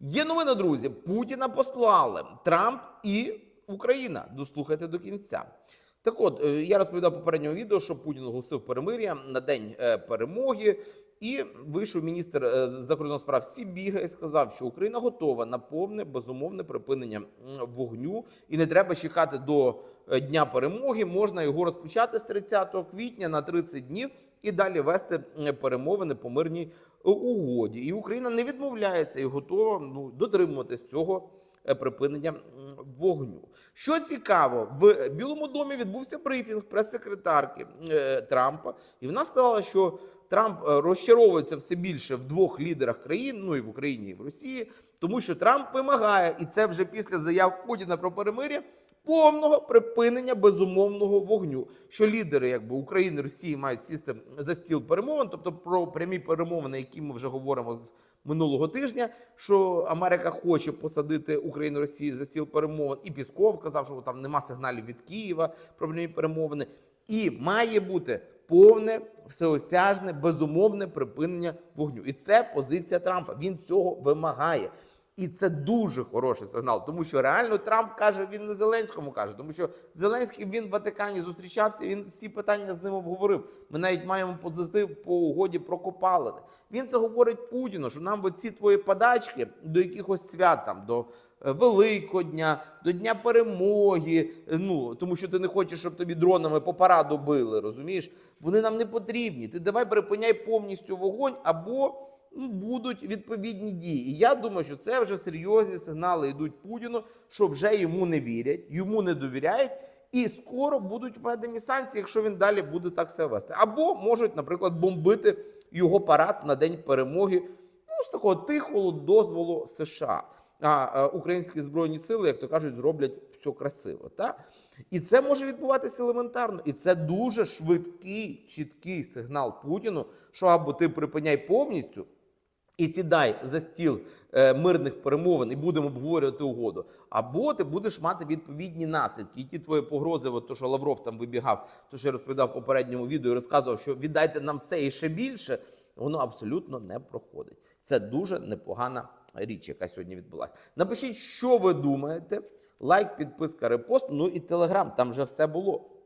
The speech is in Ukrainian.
Є новина, друзі. Путіна послали Трамп і Україна. Дослухайте до кінця. Так от, е, я розповідав попередньому відео, що Путін оголосив перемир'я на день е, перемоги, і вийшов міністр е, закордонних справ Сібіга і сказав, що Україна готова на повне безумовне припинення вогню, і не треба чекати до е, дня перемоги. Можна його розпочати з 30 квітня на 30 днів і далі вести перемовини по мирній е, угоді. І Україна не відмовляється і готова ну, дотримуватись цього припинення вогню. Що цікаво, в Білому домі відбувся брифінг прес-секретарки Трампа, і вона сказала, що Трамп е, розчаровується все більше в двох лідерах країн, ну і в Україні, і в Росії, тому що Трамп вимагає, і це вже після заяв Путіна про перемир'я. Повного припинення безумовного вогню, що лідери, якби України Росії, мають сісти за стіл перемовин, тобто про прямі перемовини, які ми вже говоримо з минулого тижня, що Америка хоче посадити Україну Росію за стіл перемовин, і Пісков казав, що там нема сигналів від Києва про прямі перемовини, і має бути повне, всеосяжне, безумовне припинення вогню. І це позиція Трампа. Він цього вимагає. І це дуже хороший сигнал, тому що реально Трамп каже, він не Зеленському каже, тому що Зеленський він в Ватикані зустрічався, він всі питання з ним обговорив. Ми навіть маємо позитив по угоді про копалини. Він це говорить Путіну, що нам оці твої подачки до якихось свят там до Великодня, до Дня перемоги. е, Ну тому що ти не хочеш, щоб тобі дронами по параду били. Розумієш? Вони нам не потрібні. Ти давай припиняй повністю вогонь або ну, будуть відповідні дії. І я думаю, що це вже серйозні сигнали йдуть Путіну, що вже йому не вірять, йому не довіряють. І скоро будуть введені санкції, якщо він далі буде так себе вести. Або можуть, наприклад, бомбити його парад на день перемоги ну, з такого тихого дозволу США. А е, українські збройні сили, як то кажуть, зроблять все красиво. Та? І це може відбуватися елементарно. І це дуже швидкий, чіткий сигнал Путіну, що або ти припиняй повністю і сідай за стіл е, мирних перемовин і будемо обговорювати угоду. Або ти будеш мати відповідні наслідки. І ті твої погрози, от то, що Лавров там вибігав, то що я розповідав в попередньому відео, і розказував, що віддайте нам все і ще більше, воно абсолютно не проходить. Це дуже непогана річ, яка сьогодні відбулася. Напишіть, що ви думаєте. Лайк, підписка, репост. Ну і телеграм. Там вже все було.